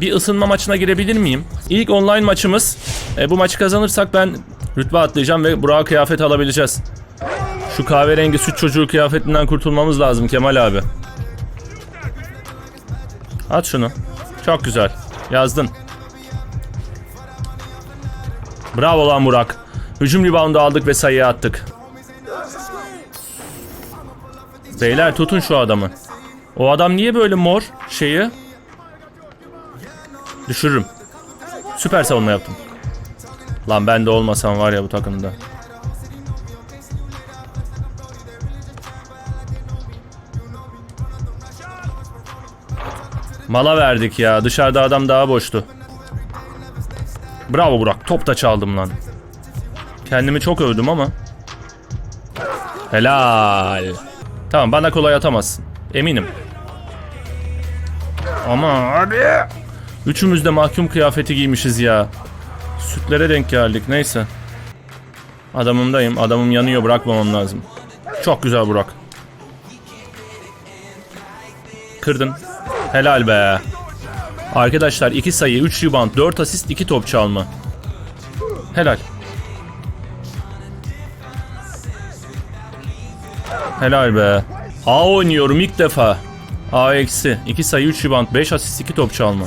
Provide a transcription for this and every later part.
bir ısınma maçına girebilir miyim? İlk online maçımız. E, bu maçı kazanırsak ben rütbe atlayacağım ve Burak'a kıyafet alabileceğiz. Şu kahverengi süt çocuğu kıyafetinden kurtulmamız lazım Kemal abi. At şunu. Çok güzel. Yazdın. Bravo lan Burak. Hücum reboundu aldık ve sayıyı attık. Beyler tutun şu adamı. O adam niye böyle mor şeyi? Düşürürüm. Süper savunma yaptım. Lan ben de olmasam var ya bu takımda. Mala verdik ya. Dışarıda adam daha boştu. Bravo Burak. Top da çaldım lan. Kendimi çok övdüm ama. Helal. Tamam bana kolay atamazsın. Eminim. Ama abi. Üçümüz de mahkum kıyafeti giymişiz ya. Sütlere denk geldik neyse. Adamımdayım. Adamım yanıyor bırakmamam lazım. Çok güzel Burak. Kırdın. Helal be. Arkadaşlar 2 sayı, 3 rebound, 4 asist, 2 top çalma. Helal. Helal be. A oynuyorum ilk defa. A eksi. 2 sayı 3 rebound 5 asist 2 top çalma.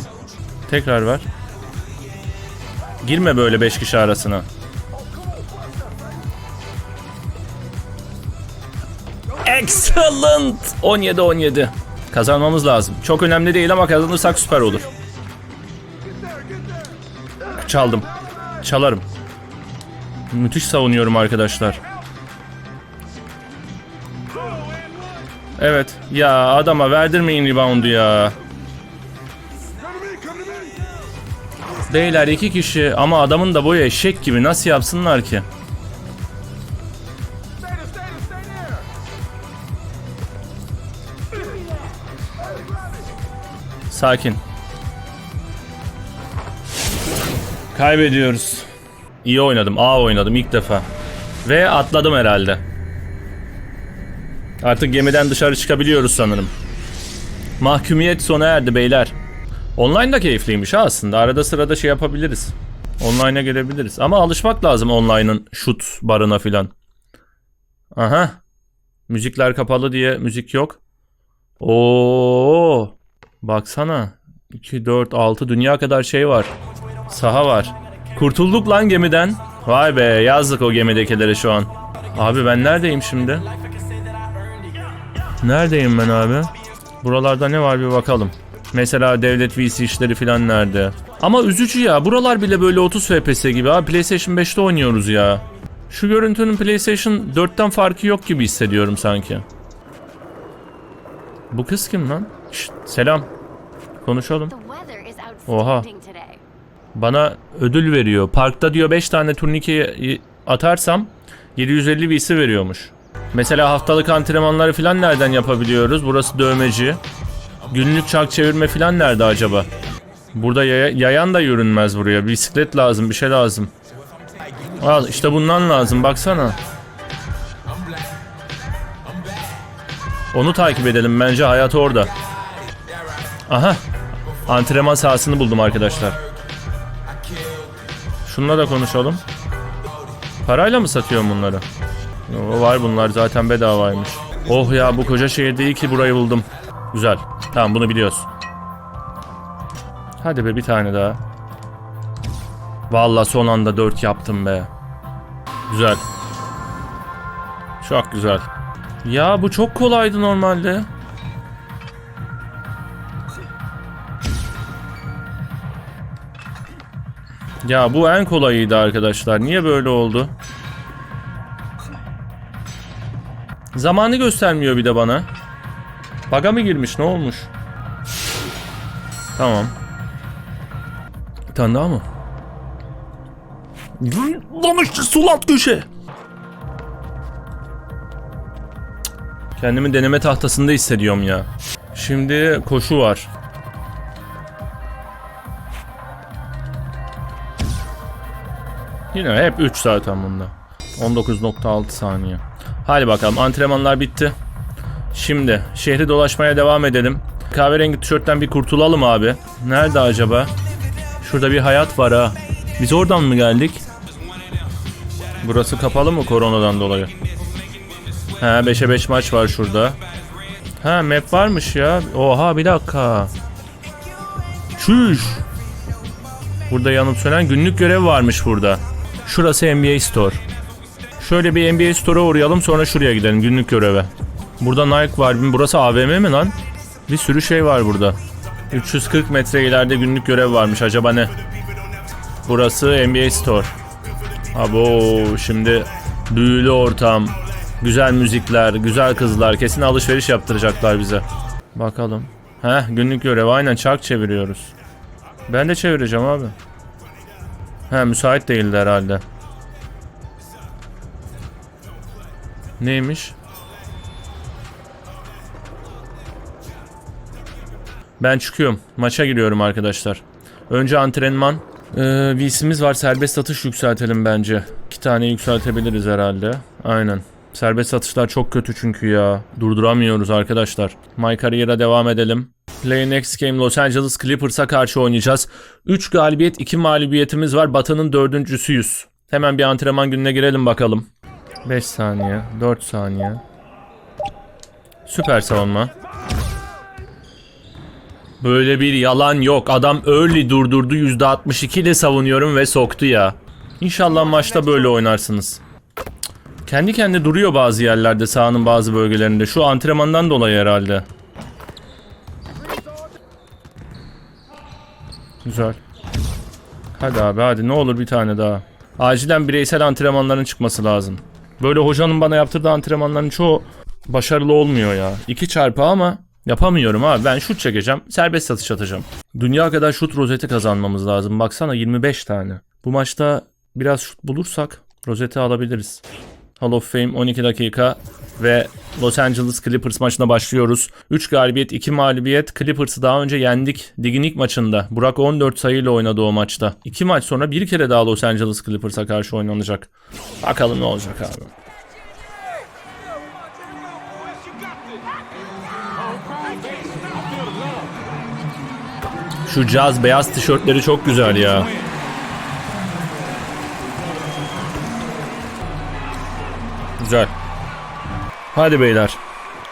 Tekrar ver. Girme böyle 5 kişi arasına. Excellent. 17 17. Kazanmamız lazım. Çok önemli değil ama kazanırsak süper olur. Çaldım. Çalarım. Müthiş savunuyorum arkadaşlar. Evet. Ya adama verdirmeyin reboundu ya. Beyler iki kişi ama adamın da boyu eşek gibi nasıl yapsınlar ki? Sakin. Kaybediyoruz. İyi oynadım. A oynadım ilk defa. Ve atladım herhalde. Artık gemiden dışarı çıkabiliyoruz sanırım. Mahkumiyet sona erdi beyler. Online da keyifliymiş ha aslında. Arada sırada şey yapabiliriz. Online'a gelebiliriz. Ama alışmak lazım online'ın şut barına filan. Aha. Müzikler kapalı diye müzik yok. Oo. Baksana. 2, 4, 6 dünya kadar şey var. Saha var. Kurtulduk lan gemiden. Vay be yazdık o gemidekilere şu an. Abi ben neredeyim şimdi? Neredeyim ben abi? Buralarda ne var bir bakalım. Mesela devlet VC işleri falan nerede? Ama üzücü ya. Buralar bile böyle 30 FPS gibi. Abi PlayStation 5'te oynuyoruz ya. Şu görüntünün PlayStation 4'ten farkı yok gibi hissediyorum sanki. Bu kız kim lan? Şşt, selam. Konuşalım. Oha. Bana ödül veriyor. Parkta diyor 5 tane turnike atarsam 750 VC veriyormuş. Mesela haftalık antrenmanları falan nereden yapabiliyoruz? Burası dövmeci. Günlük çark çevirme falan nerede acaba? Burada yaya- yayan da yürünmez buraya. Bisiklet lazım, bir şey lazım. Al işte bundan lazım baksana. Onu takip edelim bence hayat orada. Aha. Antrenman sahasını buldum arkadaşlar. Şununla da konuşalım. Parayla mı satıyorum bunları? Var bunlar zaten bedavaymış. Oh ya bu koca şehirde iyi ki burayı buldum. Güzel. Tamam bunu biliyoruz. Hadi be bir tane daha. Vallahi son anda 4 yaptım be. Güzel. Çok güzel. Ya bu çok kolaydı normalde. Ya bu en kolayıydı arkadaşlar. Niye böyle oldu? Zamanı göstermiyor bir de bana. Baga mı girmiş? Ne olmuş? Tamam. Bir tane daha mı? Lan işte sulat köşe. Kendimi deneme tahtasında hissediyorum ya. Şimdi koşu var. Yine hep 3 zaten bunda. 19.6 saniye. Hadi bakalım antrenmanlar bitti. Şimdi şehri dolaşmaya devam edelim. Kahverengi tişörtten bir kurtulalım abi. Nerede acaba? Şurada bir hayat var ha. Biz oradan mı geldik? Burası kapalı mı koronadan dolayı? He 5'e 5 maç var şurada. Ha map varmış ya. Oha bir dakika. Çüş. Burada yanıp sönen günlük görev varmış burada. Şurası NBA Store. Şöyle bir NBA Store'a uğrayalım sonra şuraya gidelim günlük göreve. Burada Nike var. Burası AVM mi lan? Bir sürü şey var burada. 340 metre ileride günlük görev varmış. Acaba ne? Burası NBA Store. Abo şimdi büyülü ortam, güzel müzikler, güzel kızlar. Kesin alışveriş yaptıracaklar bize. Bakalım. Heh günlük görev aynen çark çeviriyoruz. Ben de çevireceğim abi. He müsait değildi herhalde. Neymiş? Ben çıkıyorum. Maça giriyorum arkadaşlar. Önce antrenman. Ee, VC'miz var. Serbest atış yükseltelim bence. İki tane yükseltebiliriz herhalde. Aynen. Serbest atışlar çok kötü çünkü ya. Durduramıyoruz arkadaşlar. My Career'a devam edelim. Play next game Los Angeles Clippers'a karşı oynayacağız. 3 galibiyet 2 mağlubiyetimiz var. Batı'nın dördüncüsüyüz. Hemen bir antrenman gününe girelim bakalım. 5 saniye, 4 saniye. Süper savunma. Böyle bir yalan yok. Adam early durdurdu. %62 ile savunuyorum ve soktu ya. İnşallah maçta böyle oynarsınız. Kendi kendi duruyor bazı yerlerde sahanın bazı bölgelerinde. Şu antrenmandan dolayı herhalde. Güzel. Hadi abi hadi ne olur bir tane daha. Acilen bireysel antrenmanların çıkması lazım. Böyle hocanın bana yaptırdığı antrenmanların çoğu başarılı olmuyor ya. 2 çarpı ama yapamıyorum abi. Ben şut çekeceğim. Serbest satış atacağım. Dünya kadar şut rozeti kazanmamız lazım. Baksana 25 tane. Bu maçta biraz şut bulursak rozeti alabiliriz. Hall of Fame 12 dakika ve Los Angeles Clippers maçına başlıyoruz. 3 galibiyet 2 mağlubiyet. Clippers'ı daha önce yendik. Ligin ilk maçında. Burak 14 sayıyla oynadı o maçta. 2 maç sonra bir kere daha Los Angeles Clippers'a karşı oynanacak. Bakalım ne olacak abi. Şu caz beyaz tişörtleri çok güzel ya. Güzel. Hadi beyler.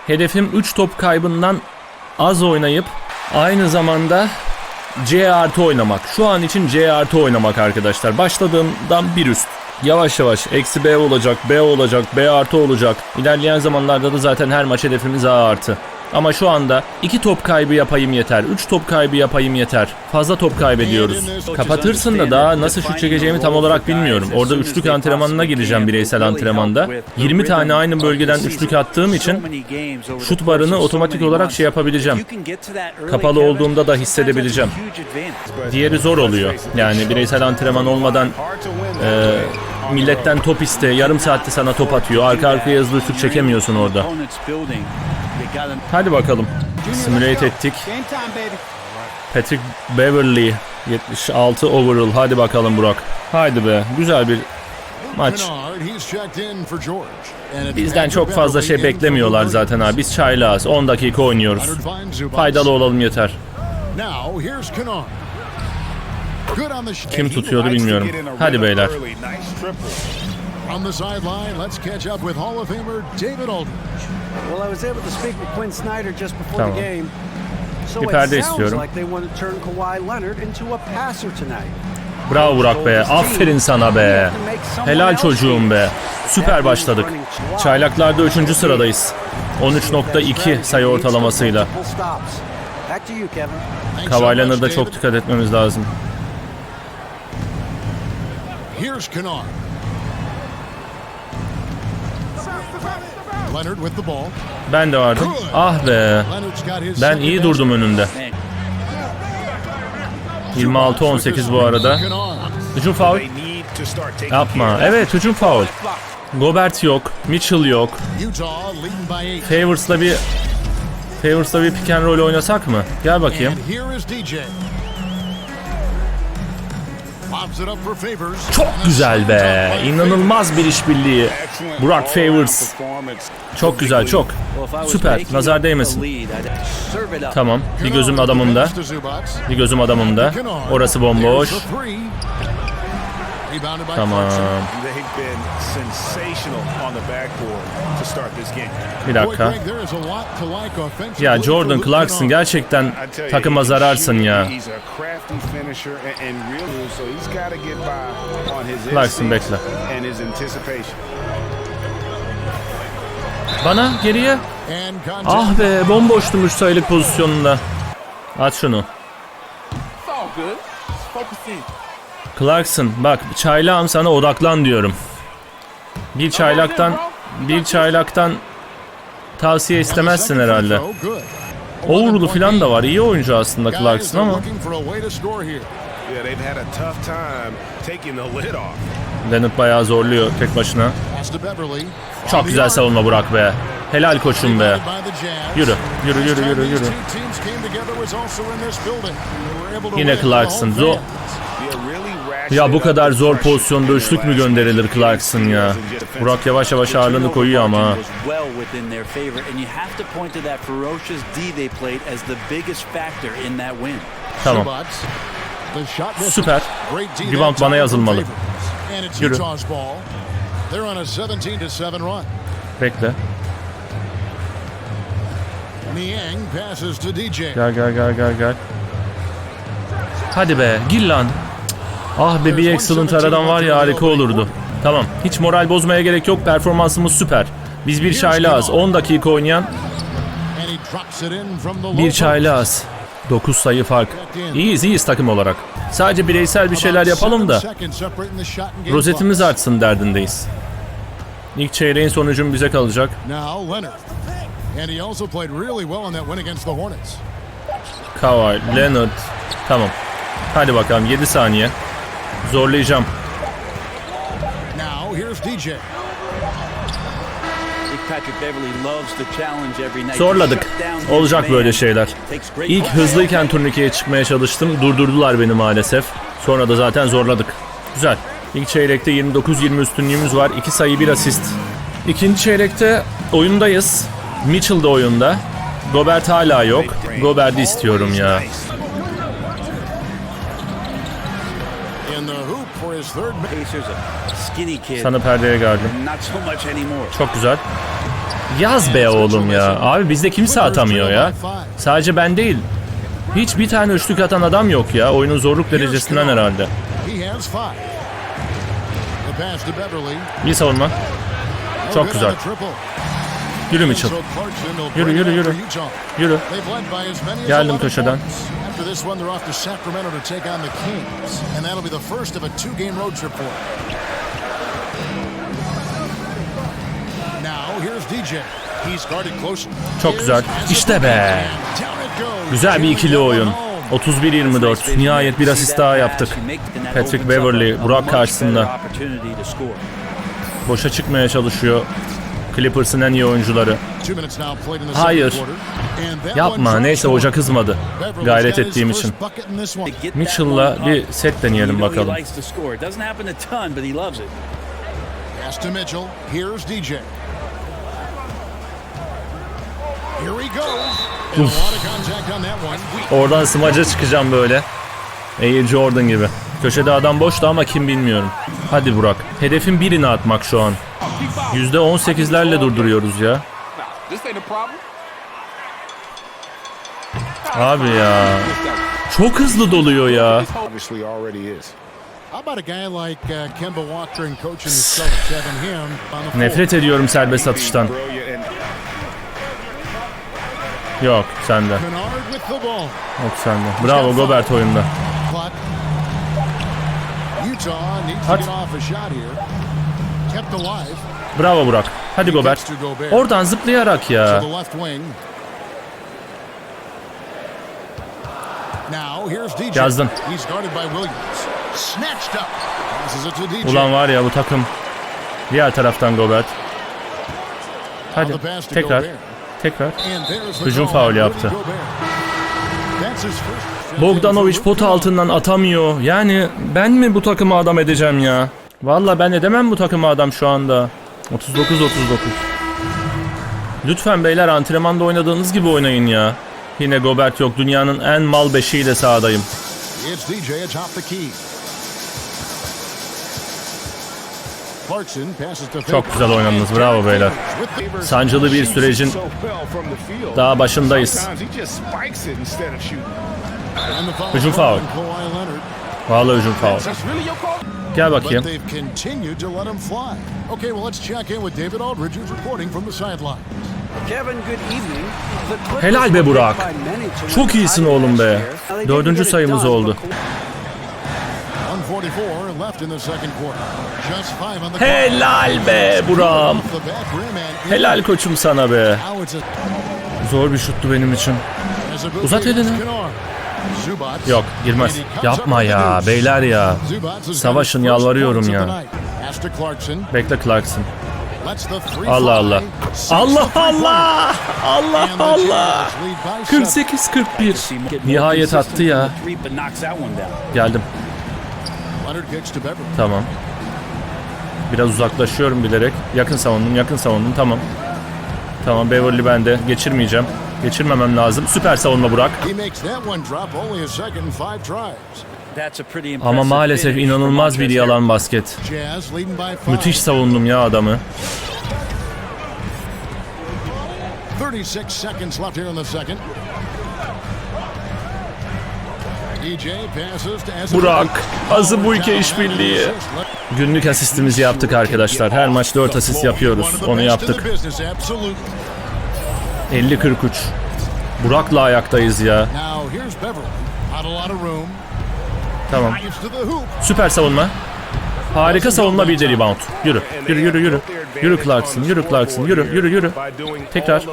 Hedefim 3 top kaybından az oynayıp aynı zamanda C artı oynamak. Şu an için C artı oynamak arkadaşlar. Başladığımdan bir üst. Yavaş yavaş eksi B olacak, B olacak, B artı olacak. İlerleyen zamanlarda da zaten her maç hedefimiz A artı. Ama şu anda 2 top kaybı yapayım yeter. 3 top kaybı yapayım yeter. Fazla top kaybediyoruz. Kapatırsın da daha nasıl şut çekeceğimi tam olarak bilmiyorum. Orada üçlük antrenmanına gireceğim bireysel antrenmanda. 20 tane aynı bölgeden üçlük attığım için şut barını otomatik olarak şey yapabileceğim. Kapalı olduğumda da hissedebileceğim. Diğeri zor oluyor. Yani bireysel antrenman olmadan e, milletten top iste, yarım saatte sana top atıyor. Arka arkaya hızlı üçlük çekemiyorsun orada. Hadi bakalım. Simulate ettik. Patrick Beverly 76 overall. Hadi bakalım Burak. Haydi be. Güzel bir maç. Bizden çok fazla şey beklemiyorlar zaten abi. Biz çaylağız. 10 dakika oynuyoruz. Faydalı olalım yeter. Kim tutuyordu bilmiyorum. Hadi beyler. On the sideline, let's catch up with Hall of Famer David Aldridge. Well, I was able to speak with Quinn Snyder just before Tamam. the game. So Bir it perde sounds istiyorum. like they want to turn Kawhi Leonard into a passer tonight. Bravo Burak be. Aferin sana be. Helal çocuğum be. Süper başladık. Çaylaklarda 3. sıradayız. 13.2 sayı ortalamasıyla. Kawhi Leonard'a çok dikkat etmemiz lazım. Here's Kennard. Ben de vardım. Ah be. Ben iyi durdum önünde. 26-18 bu arada. Hücum faul. Yapma. Evet hücum faul. Gobert yok. Mitchell yok. Favors'la bir Favors'la bir pick and roll oynasak mı? Gel bakayım. Çok güzel be. İnanılmaz bir işbirliği. Burak Favors. Çok güzel çok. Süper. Nazar değmesin. Tamam. Bir gözüm adamımda. Bir gözüm adamımda. Orası bomboş. Tamam. They've been sensational on the backboard to start this game. Bir dakika. Ya Jordan Clarkson gerçekten takıma zararsın ya. Clarkson bekle. Bana geriye. Ah be bomboştum 3 sayılık pozisyonunda. At şunu. Clarkson bak çaylağım sana odaklan diyorum. Bir çaylaktan bir çaylaktan tavsiye istemezsin herhalde. Oh. Overall'u falan da var. İyi oyuncu aslında Clarkson ama. Leonard bayağı zorluyor tek başına. Çok güzel savunma Burak be. Helal koçum be. Yürü, yürü, yürü, yürü, yürü. Yine Clarkson. Zo- Ya bu kadar zor pozisyonda üçlük mü gönderilir. Clarkson ya? Burak yavaş yavaş ağırlığını koyuyor ama. Tamam. Süper. Rebound bana yazılmalı. Yürü. Utah's ball. They're on a 17 to 7 run. Bekle. Niang passes to DJ. Gel gel gel gel gel. Hadi be gir lan. Ah be bir excellent aradan var ya harika olurdu. Tamam hiç moral bozmaya gerek yok performansımız süper. Biz bir çaylağız 10 dakika oynayan bir çaylağız. 9 sayı fark. İyiyiz iyiyiz takım olarak. Sadece bireysel bir şeyler yapalım da rozetimiz artsın derdindeyiz. İlk çeyreğin sonucun bize kalacak. Kawhi, Leonard. Tamam. Hadi bakalım 7 saniye. Zorlayacağım. Now here's DJ. Big Patrick Beverly loves to challenge every night. Zorladık. Olacak böyle şeyler. İlk hızlıyken turnikeye çıkmaya çalıştım. Durdurdular beni maalesef. Sonra da zaten zorladık. Güzel. İlk çeyrekte 29-20 üstünlüğümüz var. 2 sayı 1 asist. İkinci çeyrekte oyundayız. Mitchell da oyunda. Gobert hala yok. Gobert'i istiyorum ya. Sana perdeye geldim. Not so much anymore. Çok güzel. Yaz be oğlum ya. Abi bizde kimse atamıyor ya. Sadece ben değil. Hiç bir tane üçlük atan adam yok ya. Oyunun zorluk derecesinden herhalde. İyi savunma. Çok güzel. Yürü Mitchell. Yürü, yürü, yürü. Yürü. Geldim 11 köşeden. Çok güzel. İşte be. Güzel bir ikili oyun. 31-24. Nihayet bir asist daha yaptık. Patrick Beverly, Burak karşısında. Boşa çıkmaya çalışıyor. Clippers'ın en iyi oyuncuları. Hayır. Yapma. Neyse hoca kızmadı. Gayret ettiğim için. Mitchell'la bir set deneyelim bakalım. One. Oradan smaca çıkacağım böyle. Air Jordan gibi. Köşede adam boştu ama kim bilmiyorum. Hadi Burak. Hedefin birini atmak şu an. %18'lerle durduruyoruz ya. Abi ya. Çok hızlı doluyor ya. Uh, on? Nefret ediyorum serbest atıştan. Yok sende. Yok sende. Bravo Gobert oyunda. Clock. Bravo Burak. Hadi Gobert. Oradan zıplayarak ya. Yazdın. He's guarded by Williams. Snatched up. Passes it to DJ. Ulan var ya bu takım. Diğer taraftan Gobert. Hadi tekrar. Tekrar. Hücum on yaptı. Bogdanovic pot altından atamıyor. Yani ben mi bu takımı adam edeceğim ya? Valla ben edemem bu takımı adam şu anda. 39-39. Lütfen beyler antrenmanda oynadığınız gibi oynayın ya. Yine Gobert yok. Dünyanın en mal beşiğiyle sahadayım. Çok güzel oynadınız. Bravo beyler. Sancılı bir sürecin daha başındayız. Hücum foul. Vallahi hücum foul. Gel But bakayım. they've continued to let him fly. Okay, well, let's check in with David Aldridge, who's reporting from the sideline. Kevin, good evening. The Clippers Helal be Burak. Çok iyisin oğlum be. Dördüncü sayımız oldu. but 144 left in the second quarter. Just five on the Helal be Buram. Helal koçum sana be. Zor bir şuttu benim için. Uzat elini. Yok girmez. Yapma ya beyler ya. Savaşın, yalvarıyorum ya. Bekle Clarkson. Allah. Allah. Allah. Allah. Allah Allah. Jazz lead by seven. 48-41. Nihayet attı ya. Geldim. Tamam. Biraz uzaklaşıyorum bilerek. Yakın savundum, yakın savundum. Tamam. Tamam Beverly bende. Geçirmeyeceğim. Geçirmemem lazım. Süper savunma Burak. Ama maalesef inanılmaz bir yalan basket. Müthiş savundum ya adamı. 36 seconds left here in the second. Burak, Azubuike işbirliği. Günlük asistimizi yaptık arkadaşlar. Her maç 4 asist yapıyoruz. Onu yaptık. Business, absolutely. 50-43. Burak'la ayaktayız ya. Tamam. Süper savunma. Harika savunma bir de rebound. Yürü. Yürü yürü yürü. Yürü Clarkson. Yürü Clarkson. Yürü yürü yürü. Tekrar.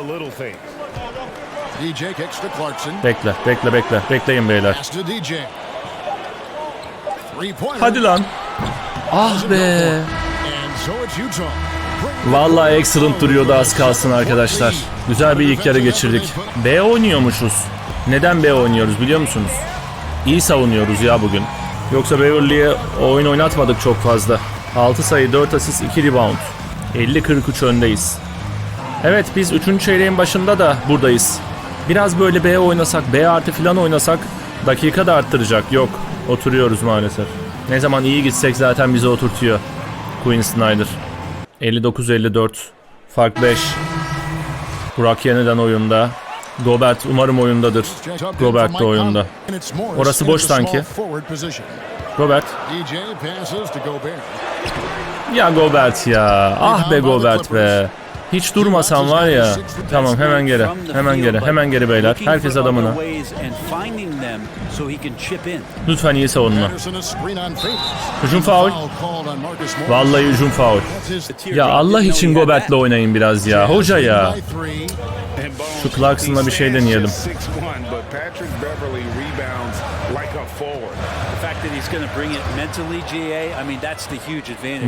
Bekle bekle bekle. Bekleyin beyler. Hadi lan. Ah be. Vallahi excellent duruyordu az kalsın arkadaşlar. Güzel bir ilk yarı geçirdik. B oynuyormuşuz. Neden B oynuyoruz biliyor musunuz? İyi savunuyoruz ya bugün. Yoksa Beverly'e oyun oynatmadık çok fazla. 6 sayı, 4 asist, 2 rebound. 50-43 öndeyiz. Evet biz 3. çeyreğin başında da buradayız. Biraz böyle B oynasak, B artı falan oynasak dakika da arttıracak. Yok, oturuyoruz maalesef. Ne zaman iyi gitsek zaten bizi oturtuyor. Quinn Snyder. 59-54. Fark 5. Burak yeniden oyunda. Gobert umarım oyundadır. Gobert de oyunda. Orası boş sanki. Gobert. Ya Gobert ya. Ah be Gobert be. Hiç durmasan var ya. Tamam hemen geri. Hemen geri. Hemen geri beyler. Herkes adamına. Lütfen iyi savunma. Hücum faul. Vallahi hücum faul. Ya Allah için Gobert'le oynayın biraz ya. Hoca ya. Şu Clarkson'la bir şey deneyelim.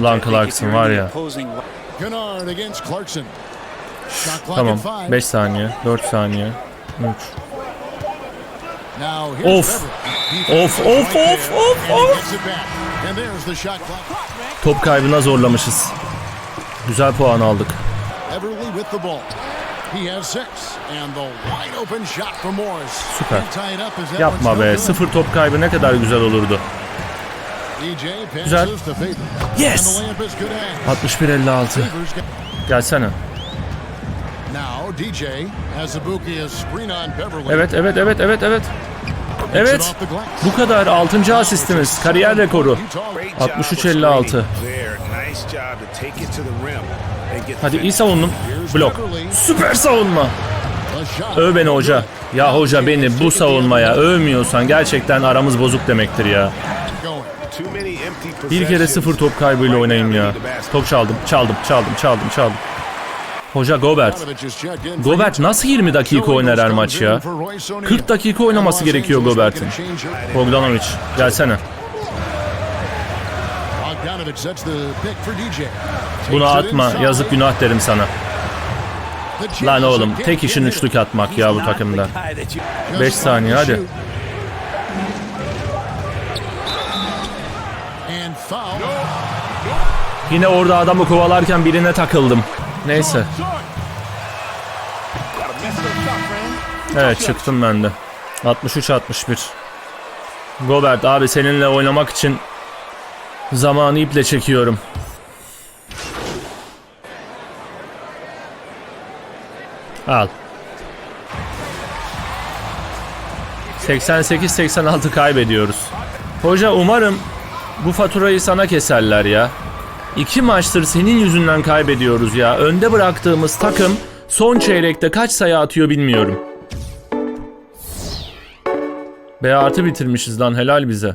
if Clarkson var ya. Opposing Kennard against Clarkson. Shot clock Tamam. at five. 5 saniye. 4 saniye. 3. Now here's Of. Of, of, of, of, of. Top kaybına zorlamışız. Güzel puan aldık. Süper. Yapma be. Sıfır top kaybı ne kadar güzel olurdu. Güzel. Yes. And the layup is good. 61-56. Favors get- Gelsene. Evet evet evet evet evet. Evet. Bu kadar 6. asistimiz. Kariyer rekoru. Utah Great job 63-56. of screening there. Nice job to take it to the rim and get Hadi iyi savundum. Blok. Süper savunma. Öv beni hoca. Ya hoca beni bu savunmaya övmüyorsan gerçekten aramız bozuk demektir ya. Bir kere sıfır top kaybıyla oynayayım ya. Top çaldım, çaldım, çaldım, çaldım, çaldım. Hoca Gobert. Gobert nasıl 20 dakika oynar her maç ya? 40 dakika oynaması gerekiyor Gobert'in. Bogdanovic gelsene. Bunu atma. Yazık günah derim sana. Lan oğlum tek işin üçlük atmak ya bu takımda. guy that you- Just 5 trying saniye hadi. Yine orada adamı kovalarken birine takıldım. Neyse. Evet çıktım ben de. 63-61. Gobert abi seninle oynamak için zamanı iple çekiyorum. Al. 88-86 kaybediyoruz. Hoca umarım bu faturayı sana keserler ya. İki maçtır senin yüzünden kaybediyoruz ya. Önde bıraktığımız takım son çeyrekte kaç sayı atıyor bilmiyorum. B artı bitirmişiz lan helal bize.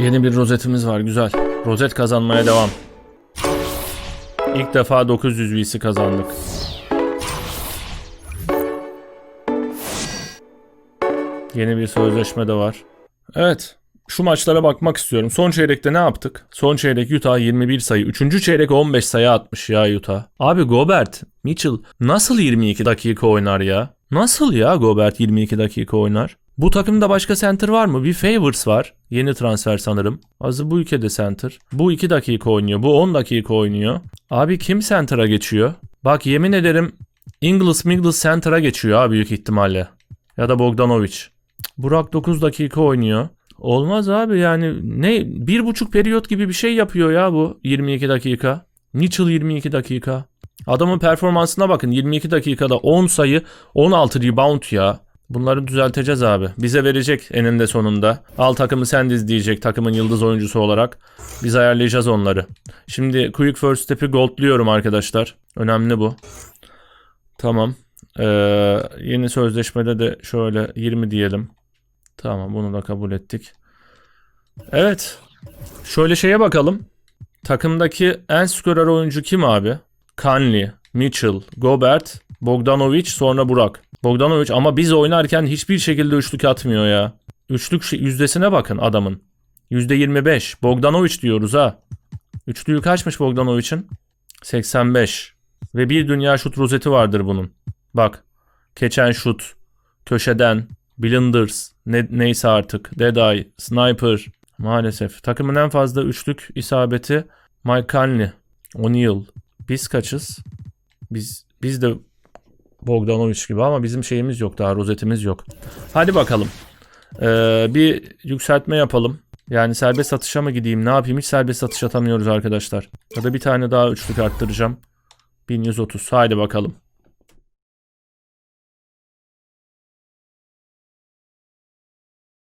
Yeni bir rozetimiz var güzel. Rozet kazanmaya devam. İlk defa 900 VC kazandık. Yeni bir sözleşme de var. Evet. Şu maçlara bakmak istiyorum. Son çeyrekte ne yaptık? Son çeyrek Utah 21 sayı. Üçüncü çeyrek 15 sayı atmış ya Utah. Abi Gobert, Mitchell nasıl 22 dakika oynar ya? Nasıl ya Gobert 22 dakika oynar? Bu takımda başka center var mı? Bir Favors var. Yeni transfer sanırım. Azı bu ülkede center. Bu 2 dakika oynuyor. Bu 10 dakika oynuyor. Abi kim center'a geçiyor? Bak yemin ederim Ingles Mingles center'a geçiyor abi büyük ihtimalle. Ya da Bogdanovic. Burak 9 dakika oynuyor. Olmaz abi yani ne bir buçuk periyot gibi bir şey yapıyor ya bu 22 dakika. Mitchell 22 dakika. Adamın performansına bakın 22 dakikada 10 sayı 16 rebound ya. Bunları düzelteceğiz abi. Bize verecek eninde sonunda. Al takımı sen diyecek takımın yıldız oyuncusu olarak. Biz ayarlayacağız onları. Şimdi quick first step'i goldluyorum arkadaşlar. Önemli bu. Tamam. Ee, yeni sözleşmede de şöyle 20 diyelim. Tamam bunu da kabul ettik. Evet. Şöyle şeye bakalım. Takımdaki en skorer oyuncu kim abi? Conley, Mitchell, Gobert, Bogdanovic sonra Burak. Bogdanovic ama biz oynarken hiçbir şekilde üçlük atmıyor ya. Üçlük yüzdesine bakın adamın. %25. Bogdanovic diyoruz ha. Üçlüğü kaçmış Bogdanovic'in? 85. Ve bir dünya şut rozeti vardır bunun. Bak. Keçen şut. Köşeden. Blinders. Ne, neyse artık. Deadeye. Sniper. Maalesef. Takımın en fazla üçlük isabeti Mike Conley. O'Neal. Biz kaçız? Biz biz de Bogdanovic gibi ama bizim şeyimiz yok daha rozetimiz yok. Hadi bakalım. Ee, bir yükseltme yapalım. Yani serbest atışa mı gideyim ne yapayım hiç serbest atış atamıyoruz arkadaşlar. Ya da bir tane daha üçlük arttıracağım. 1130 haydi bakalım.